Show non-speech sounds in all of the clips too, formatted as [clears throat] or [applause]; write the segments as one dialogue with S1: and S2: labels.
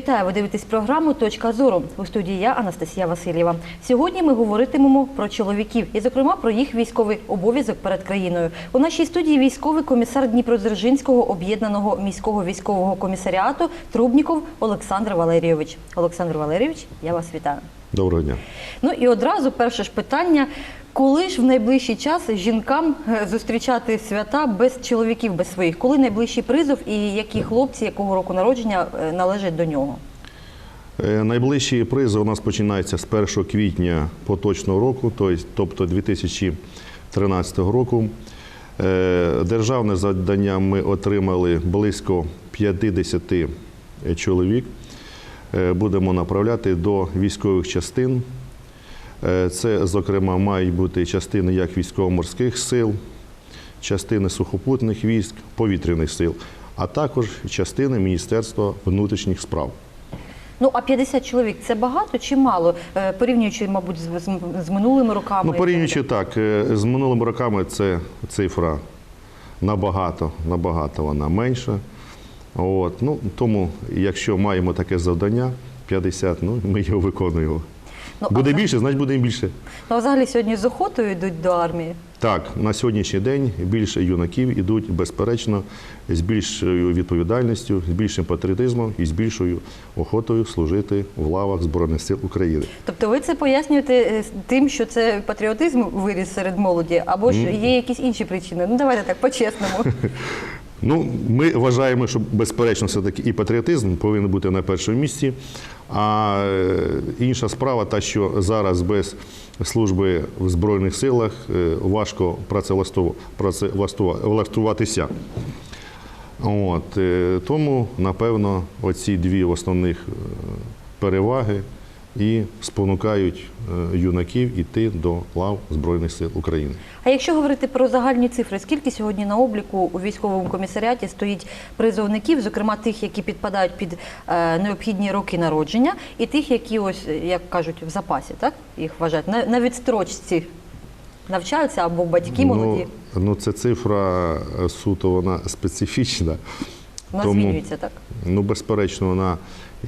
S1: Вітаю, ви дивитесь програму Точка зору у студії я Анастасія Васильєва. Сьогодні ми говоритимемо про чоловіків і, зокрема, про їх військовий обов'язок перед країною. У нашій студії військовий комісар Дніпродзержинського об'єднаного міського військового комісаріату Трубніков Олександр Валерійович. Олександр Валерійович, я вас вітаю.
S2: Доброго дня.
S1: Ну і одразу перше ж питання. Коли ж в найближчий час жінкам е, зустрічати свята без чоловіків, без своїх? Коли найближчий призов і які хлопці, якого року народження е, належать до нього?
S2: Е, Найближчі призи у нас починаються з 1 квітня поточного року, тобто 2013 року. Державне завдання ми отримали близько 50 чоловік. Будемо направляти до військових частин. Е, Це, зокрема, мають бути частини як військово-морських сил, частини сухопутних військ, повітряних сил, а також частини Міністерства внутрішніх справ.
S1: Ну а 50 чоловік це багато чи мало? Е, Порівнюючи, мабуть, з, з- минулими роками.
S2: Ну, порівнюючи так, е, з минулими роками це цифра набагато, набагато вона менша. От, ну, тому, якщо маємо таке завдання, 50, ну, ми його виконуємо.
S1: Ну,
S2: Буде більше, значить буде і більше.
S1: Ну, а взагалі сьогодні з охотою йдуть до армії.
S2: Так, на сьогоднішній день більше юнаків ідуть безперечно з більшою відповідальністю, з більшим патріотизмом і з більшою охотою служити в лавах Збройних сил України.
S1: Тобто ви це пояснюєте е, тим, що це патріотизм виріс серед молоді, або ж є якісь інші причини? Ну давайте так по-чесному. [laughs]
S2: Ну, ми вважаємо, що безперечно все-таки і патріотизм повинен бути на першому місці. А е, інша справа, та що зараз без служби в Збройних силах е, важко працевлаштов- працевлаштува- влаштуватися. От, е, тому, напевно, оці дві основних переваги і спонукають е, юнаків іти до лав Збройних сил України.
S1: А якщо говорити про загальні цифри, скільки сьогодні на обліку у військовому комісаріаті стоїть призовників, зокрема тих, які підпадають під е, необхідні роки народження, і тих, які ось як кажуть, в запасі, так їх вважають на, на відстрочці навчаються або батьки молоді.
S2: Ну, ну це цифра е, суто вона специфічна.
S1: Вона змінюється так.
S2: Ну, безперечно, вона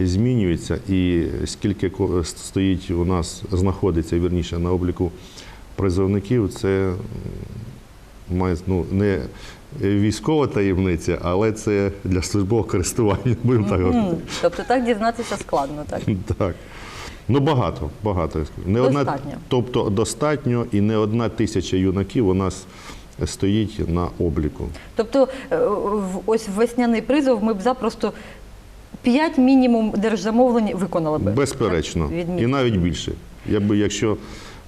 S2: змінюється. І скільки стоїть у нас, знаходиться вірніше на обліку призовників, це має ну, не військова таємниця, але це для службового користування. Будемо так говорити.
S1: Тобто так дізнатися складно, так. [laughs]
S2: Так. Ну, багато, багато. Не одна, тобто достатньо і не одна тисяча юнаків у нас стоїть на обліку.
S1: Тобто, е, ось весняний призов ми б запросто 5 мінімум держзамовлень виконали би.
S2: Безперечно. І навіть більше. Я би, якщо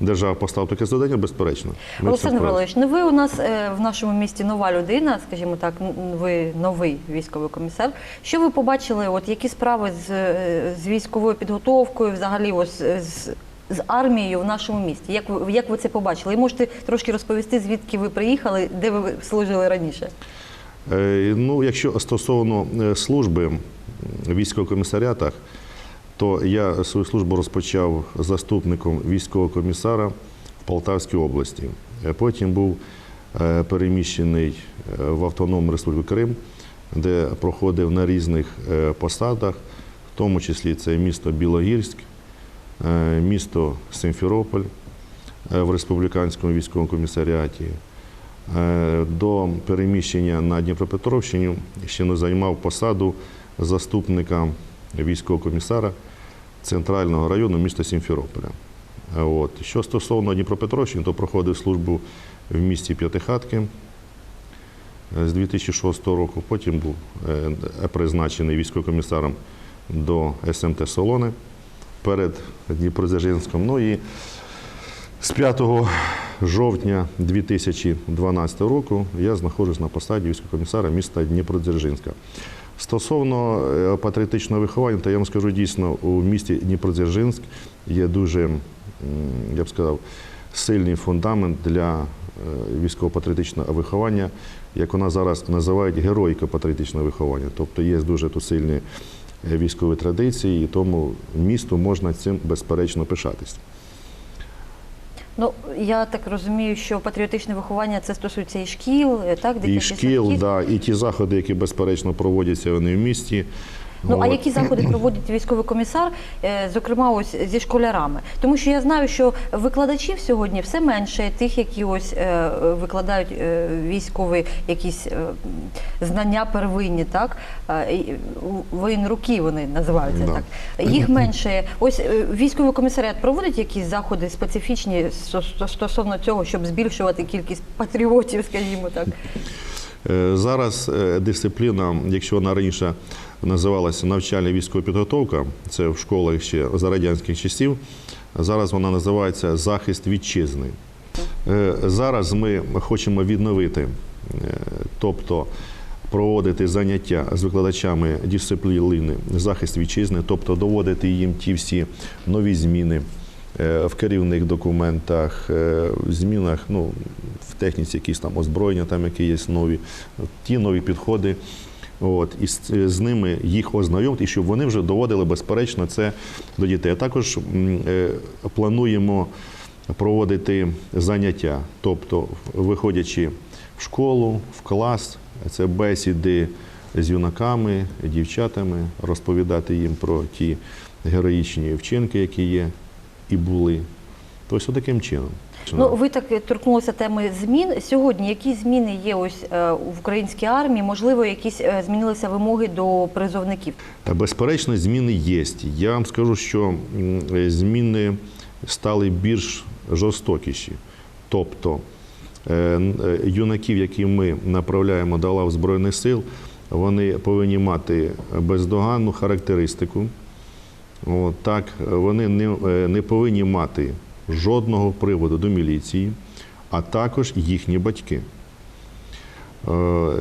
S2: держава поставила таке завдання, безперечно. Ми
S1: Олександр. Валерійович, ну ви у нас е, в нашому місті нова людина, скажімо так, ви новий військовий комісар. Що ви побачили? От які справи з, е, з військовою підготовкою, взагалі, ось е, з, з армією в нашому місті? Як ви як ви це побачили? І можете трошки розповісти, звідки ви приїхали, де ви служили раніше?
S2: Е, Ну, якщо стосовно служби військових комісаріатах, то я свою службу розпочав заступником військового комісара в Полтавській області. Е, Потім був е, переміщений е, в Автономну Республіку Крим, де проходив на різних посадах, в тому числі це місто Білогірськ, місто Симферополь в Республіканському військовому комісаріаті. До переміщення на Дніпропетровщині ще не займав посаду заступника військового комісара центрального району міста Сімферополя. От. Що стосовно Дніпропетровщини, то проходив службу в місті П'ятихатки е, з 2006 року. Потім був е, призначений військовим комісаром до СМТ Солони перед Дніпродзержинськом. Ну і з 5 жовтня 2012 року я знаходжусь на посаді військового комісара міста Дніпродзержинська. Стосовно е, патріотичного виховання, то я вам скажу дійсно, у місті Дніпродзержинськ є дуже, я б сказав, сильний фундамент для е, військово-патріотичного виховання, як вона зараз називають героїко-патріотичне виховання. Тобто є дуже тут сильні е, військові традиції, і тому місту можна цим безперечно пишатись.
S1: Ну я так розумію, що патріотичне виховання це стосується і шкіл, е, так
S2: І шкіл, да, і ті заходи, які безперечно проводяться вони в місті.
S1: Ну а які заходи [clears throat] проводить військовий комісар, е, зокрема ось зі школярами? Тому що я знаю, що викладачів сьогодні все менше, тих, які ось е, викладають е, військові якісь знання первинні, так воєнруки вони називаються
S2: Да.
S1: так. Їх [clears throat] менше. Ось військовий комісаріат проводить якісь заходи специфічні сто- сто- стосовно цього, щоб збільшувати кількість патріотів, скажімо так.
S2: Зараз дисципліна, якщо вона раніше називалася навчальна військова підготовка, це в школах ще за радянських часів. Зараз вона називається захист вітчизни. Е, Зараз ми хочемо відновити, е, тобто проводити заняття з викладачами дисципліни захист вітчизни, тобто доводити їм ті всі нові зміни е, в керівних документах, в змінах, ну, в техніці якісь там озброєння, там які є нові, ті нові підходи. От, і з, з ними їх ознайомити, і щоб вони вже доводили безперечно це до дітей. А також е, плануємо проводити заняття, тобто виходячи в школу, в клас, це бесіди з юнаками, дівчатами, розповідати їм про ті героїчні вчинки, які є і були. Тобто, таким чином.
S1: Ну, ви так торкнулися теми змін. Сьогодні які зміни є ось е, в українській армії? Можливо, якісь е, змінилися вимоги до призовників?
S2: Безперечно, зміни є. Я вам скажу, що е, зміни стали більш жорстокіші. Тобто юнаків, які ми направляємо до лав Збройних сил, вони повинні мати бездоганну характеристику. От, так, вони не, не повинні мати жодного приводу до міліції, а також їхні батьки. Е,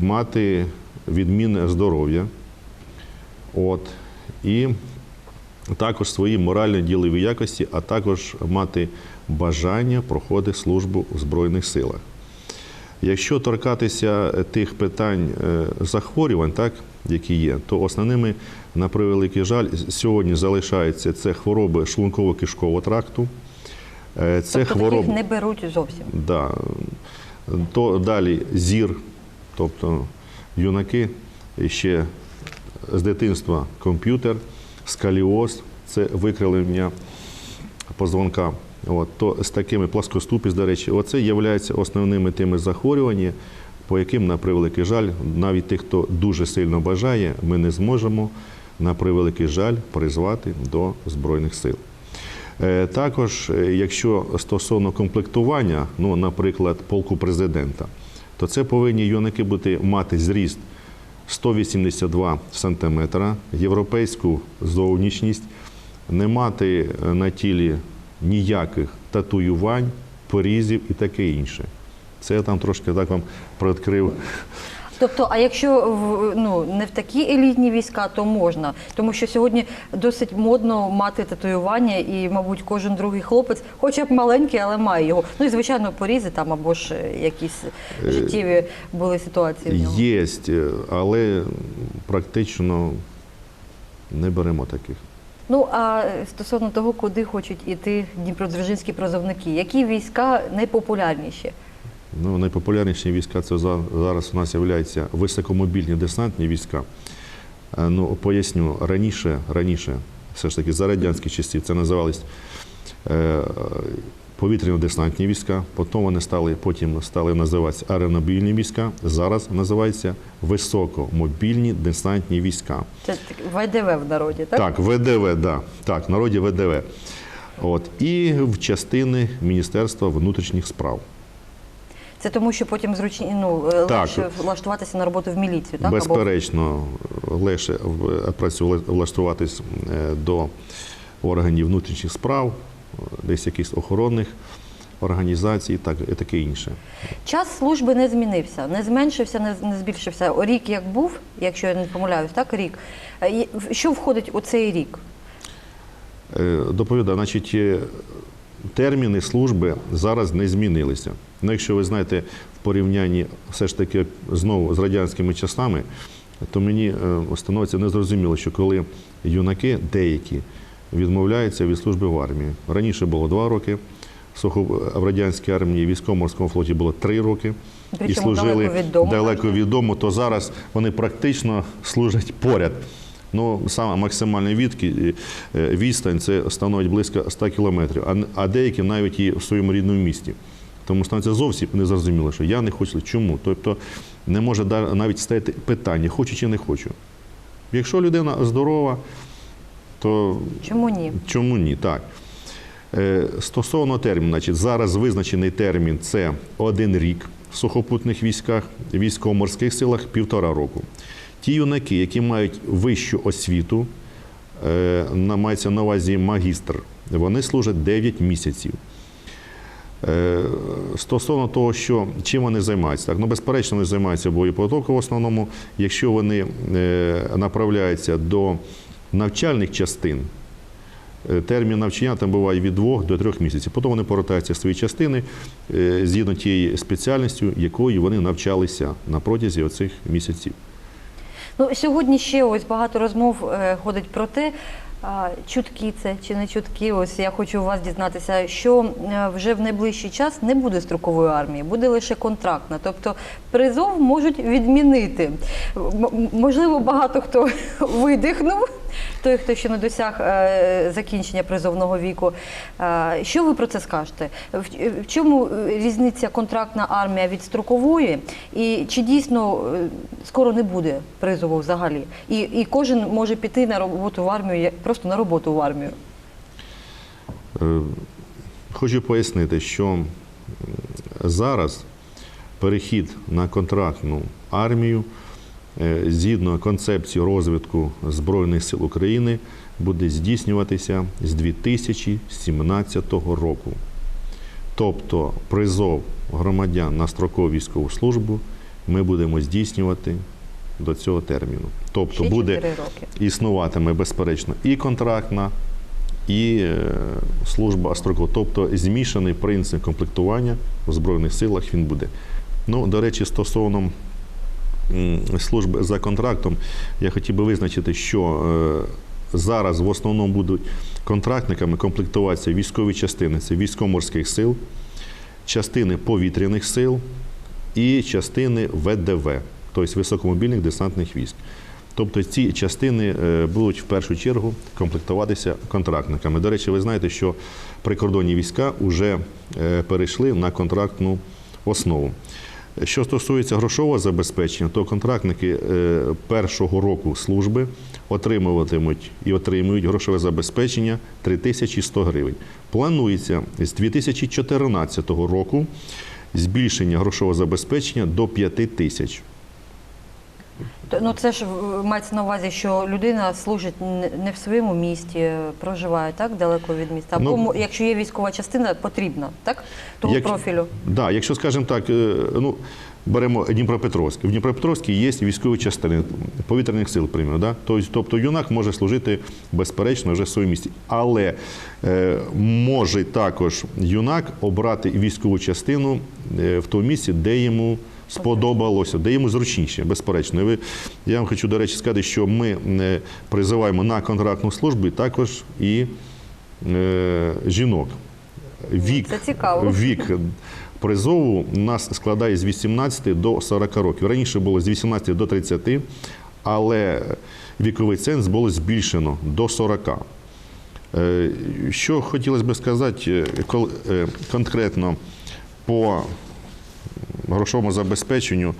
S2: мати відмінне здоров'я. От, і також свої моральні ділові якості, а також мати бажання проходити службу у Збройних силах. Якщо торкатися тих питань е, захворювань, так, які є, то основними, на превеликий жаль, сьогодні залишаються це хвороби шлунково-кишкового тракту. е, Це
S1: тобто
S2: хвороби.
S1: таких не беруть зовсім.
S2: Да. То далі зір, тобто юнаки ще з дитинства комп'ютер, скаліоз, це викривлення позвонка. От, то з такими пласкоступість, до речі, оце є основними тими захворюваннями, по яким, на превеликий жаль, навіть тих, хто дуже сильно бажає, ми не зможемо, на превеликий жаль, призвати до Збройних сил. Е, Також, е, якщо стосовно комплектування, ну, наприклад, полку президента, то це повинні юнаки бути мати зріст 182 сантиметра, європейську зовнішність, не мати е, на тілі ніяких татуювань, порізів і таке інше. Це я там трошки так вам приоткрив.
S1: Тобто, а якщо ну, не в такі елітні війська, то можна. Тому що сьогодні досить модно мати татуювання, і, мабуть, кожен другий хлопець, хоча б маленький, але має його. Ну і звичайно, порізи там або ж е, якісь життєві були ситуації в нього.
S2: Є, але практично не беремо таких.
S1: Ну а стосовно того, куди хочуть іти дніпродзержинські прозовники, які війська найпопулярніші?
S2: Ну, найпопулярніші війська це зараз у нас являються високомобільні десантні війська. Е, Ну, поясню, раніше, раніше, все ж таки, за радянські часів це називались е, повітряно-десантні війська, потім вони стали, потім стали називатися аеромобільні війська, зараз називаються високомобільні десантні війська.
S1: Це ВДВ в народі, так?
S2: Так, ВДВ, да. так, в народі ВДВ. От. І в частини Міністерства внутрішніх справ.
S1: Це тому, що потім зручні ну
S2: Так.
S1: легше влаштуватися на роботу в міліцію, так? Або
S2: Безперечно, легше в- працю- влаштуватись е, до органів внутрішніх справ, десь якихось охоронних організацій, так і таке інше.
S1: час служби не змінився, не зменшився, не, не збільшився. Рік як був, якщо я не помиляюсь, так рік. Е, Що входить у цей рік?
S2: Е, Доповідаю, значить, е, терміни служби зараз не змінилися. Ну, якщо ви знаєте, в порівнянні все ж таки знову з радянськими часами, то мені становиться незрозуміло, що коли юнаки деякі відмовляються від служби в армії. Раніше було два роки, в радянській армії, в військово-морському флоті було три роки.
S1: Причому далеко від дому,
S2: далеко від дому, то зараз вони практично служать поряд. Ну, саме максимальний відки, е, відстань це становить близько 100 кілометрів, а, деякі навіть і в своєму рідному місті. Тому становиться зовсім незрозуміло, що я не хочу. Чому? Тобто не може навіть стояти питання, хочу чи не хочу. Якщо людина здорова, то
S1: Чому ні?
S2: Чому ні? Так. Е, Стосовно терміну, значить, зараз визначений термін це один рік в сухопутних військах, військово-морських силах півтора року. Ті юнаки, які мають вищу освіту, е, мається на увазі магістр, вони служать 9 місяців. Е, Стосовно того, що чим вони займаються, так ну безперечно, вони займаються боєподготовкою в основному. Якщо вони направляються до навчальних частин, е, термін навчання там буває від двох до трьох місяців. Потім вони повертаються в свої частини е, згідно тієї спеціальністю, якою вони навчалися на протязі оцих місяців.
S1: Ну, сьогодні ще ось багато розмов е, ходить про те, чутки це чи не чутки. Ось я хочу у вас дізнатися, що вже в найближчий час не буде строкової армії, буде лише контрактна. Тобто призов можуть відмінити. Можливо, багато хто [laughs] видихнув, той, хто ще не досяг е, закінчення призовного віку. Е, Що ви про це скажете? В, чому е, різниця контрактна армія від строкової? І чи дійсно скоро не буде призову взагалі? І, і кожен може піти на роботу в армію, просто на роботу в армію.
S2: Хочу пояснити, що зараз перехід на контрактну армію згідно концепції розвитку Збройних сил України буде здійснюватися з 2017 року. Тобто призов громадян на строкову військову службу ми будемо здійснювати до цього терміну. Тобто буде
S1: роки.
S2: існуватиме безперечно і контрактна, і е, служба строкова. Тобто змішаний принцип комплектування в Збройних силах він буде. Ну, до речі, стосовно служби за контрактом, я хотів би визначити, що е, зараз в основному будуть контрактниками комплектуватися військові частини це військово-морських сил, частини повітряних сил і частини ВДВ, тобто високомобільних десантних військ. Тобто ці частини е, будуть в першу чергу комплектуватися контрактниками. До речі, ви знаєте, що прикордонні війська вже е, перейшли на контрактну основу. Що стосується грошового забезпечення, то контрактники е, першого року служби отримуватимуть і отримують грошове забезпечення 3100 гривень. Планується з 2014 року збільшення грошового забезпечення до 5 тисяч.
S1: Ну це ж е, мається на увазі, що людина служить не в своєму місті, е, проживає так далеко від міста. Або
S2: Ну,
S1: якщо є військова частина, потрібна так того
S2: Як-
S1: профілю.
S2: Да, якщо, скажімо так, е, ну, беремо Дніпропетровськ. В Дніпропетровській є військові частини повітряних сил, примірно. Да? Тобто, юнак може служити безперечно вже в своєму місті. Але е, може також юнак обрати військову частину в тому місці, де йому сподобалося, де йому зручніше, безперечно. І ви, я вам хочу, до речі, сказати, що ми е, призиваємо на контрактну службу також і е, жінок. Вік,
S1: Це цікаво.
S2: вік призову у нас складає з 18 до 40 років. Раніше було з 18 до 30, але віковий ценз було збільшено до 40. Е, Що хотілося б сказати е, конкретно по грошовому забезпеченню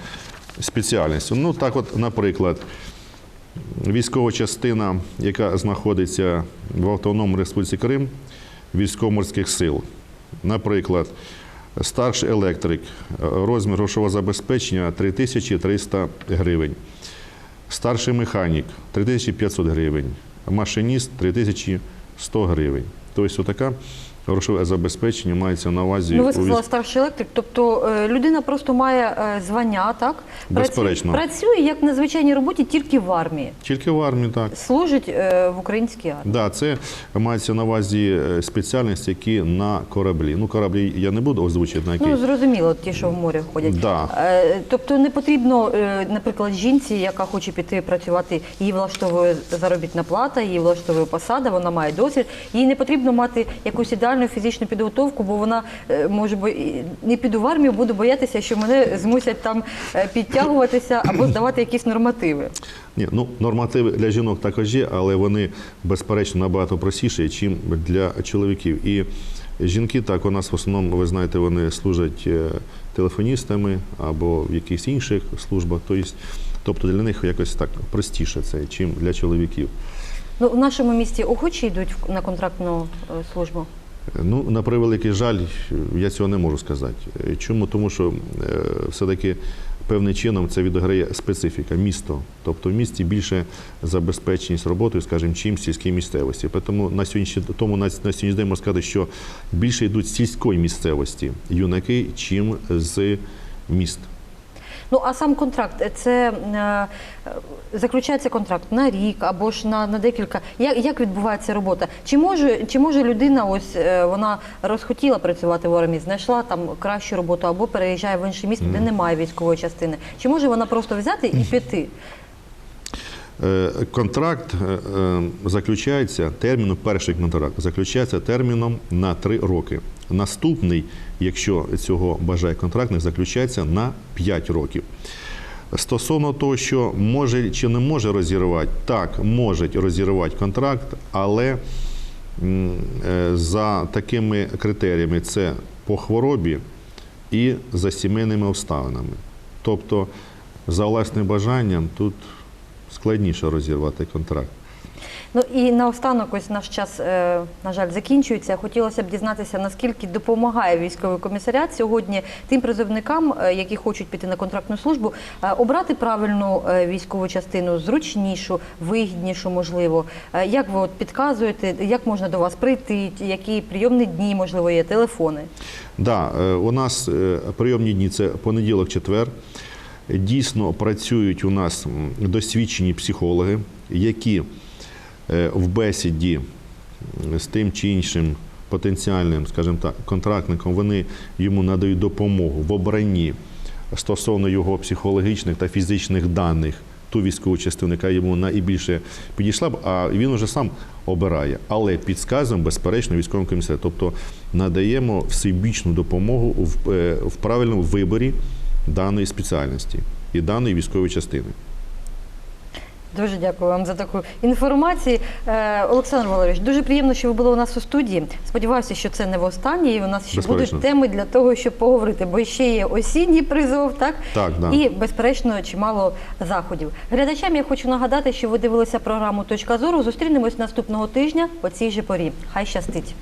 S2: спеціальністю. Ну, так от, наприклад, військова частина, яка знаходиться в Автономній Республіці Крим, військово-морських сил. Наприклад, старший електрик, розмір грошового забезпечення 3300 гривень. Старший механік 3500 гривень, машиніст 3100 гривень. Тобто, отака грошове забезпечення мається на увазі.
S1: Ну, ви сказали старший електрик, тобто е, людина просто має е, звання, так?
S2: Безперечно.
S1: Працює, як на звичайній роботі тільки в армії.
S2: Тільки в армії, так.
S1: Служить е, в українській армії.
S2: Да, це мається на увазі спеціальності, які на кораблі. Ну, кораблі я не буду озвучити, на який.
S1: Ну, зрозуміло, ті, що в морі ходять.
S2: Да.
S1: Тобто не потрібно, наприклад, жінці, яка хоче піти працювати, її влаштовує заробітна плата, її влаштовує посада, вона має досвід. Їй не потрібно мати якусь ідеальну правильну фізичну підготовку, бо вона е, може не піду в армію, буду боятися, що мене змусять там е, підтягуватися або [clears throat] здавати якісь нормативи.
S2: Ні, ну нормативи для жінок також є, але вони безперечно набагато простіші, ніж для чоловіків. І жінки так у нас в основному, ви знаєте, вони служать е, телефоністами або в якихось інших службах. Тобто, тобто для них якось так простіше це, ніж для чоловіків.
S1: Ну, в нашому місті охочі йдуть на контрактну службу.
S2: Ну, на превеликий жаль, я цього не можу сказати. Чому? Тому що е, все-таки певним чином це відіграє специфіка, місто. Тобто в місті більше забезпеченість роботою, скажімо, чим сільській місцевості. Тому на сьогоднішній, тому день можна сказати, що більше йдуть з сільської місцевості юнаки, чим з міст.
S1: Ну а сам контракт е, це е, заключається контракт на рік або ж на, на декілька. Як, як відбувається робота? Чи може, чи може людина, ось е, вона розхотіла працювати в армії, знайшла там кращу роботу або переїжджає в інше місто, де немає військової частини? Чи може вона просто взяти і піти?
S2: Е, Контракт е, е, заключається терміном, перший контракт заключається терміном на три роки. Наступний, якщо цього бажає контрактник, заключається на 5 років. Стосовно того, що може чи не може розірвати, так, може розірвати контракт, але за такими критеріями це по хворобі і за сімейними обставинами. Тобто, за власним бажанням тут складніше розірвати контракт.
S1: Ну і наостанок, ось наш час, е, на жаль, закінчується. Хотілося б дізнатися, наскільки допомагає військовий комісаріат сьогодні тим призовникам, е, які хочуть піти на контрактну службу, е, обрати правильну військову частину, зручнішу, вигіднішу, можливо. Як ви от підказуєте, як можна до вас прийти, які прийомні дні, можливо, є телефони?
S2: Да, е, у нас прийомні дні це понеділок, четвер. Дійсно працюють у нас досвідчені психологи, які е, в бесіді з тим чи іншим потенціальним, скажімо так, контрактником, вони йому надають допомогу в обранні стосовно його психологічних та фізичних даних. Ту військову частину, яка йому найбільше підійшла б, а він уже сам обирає. Але підказуємо, безперечно, військовому комісарі. Тобто надаємо всебічну допомогу в, е, в правильному виборі даної спеціальності і даної військової частини.
S1: Дуже дякую вам за таку інформацію. Е, Олександр Валерійович, дуже приємно, що ви були у нас у студії. Сподіваюся, що це не востаннє, і у нас ще
S2: Безперечно.
S1: будуть теми для того, щоб поговорити, бо ще є осінній призов, так?
S2: Так, да.
S1: І, безперечно, чимало заходів. Глядачам я хочу нагадати, що ви дивилися програму Точка зору. Зустрінемось наступного тижня по цій же порі. Хай щастить.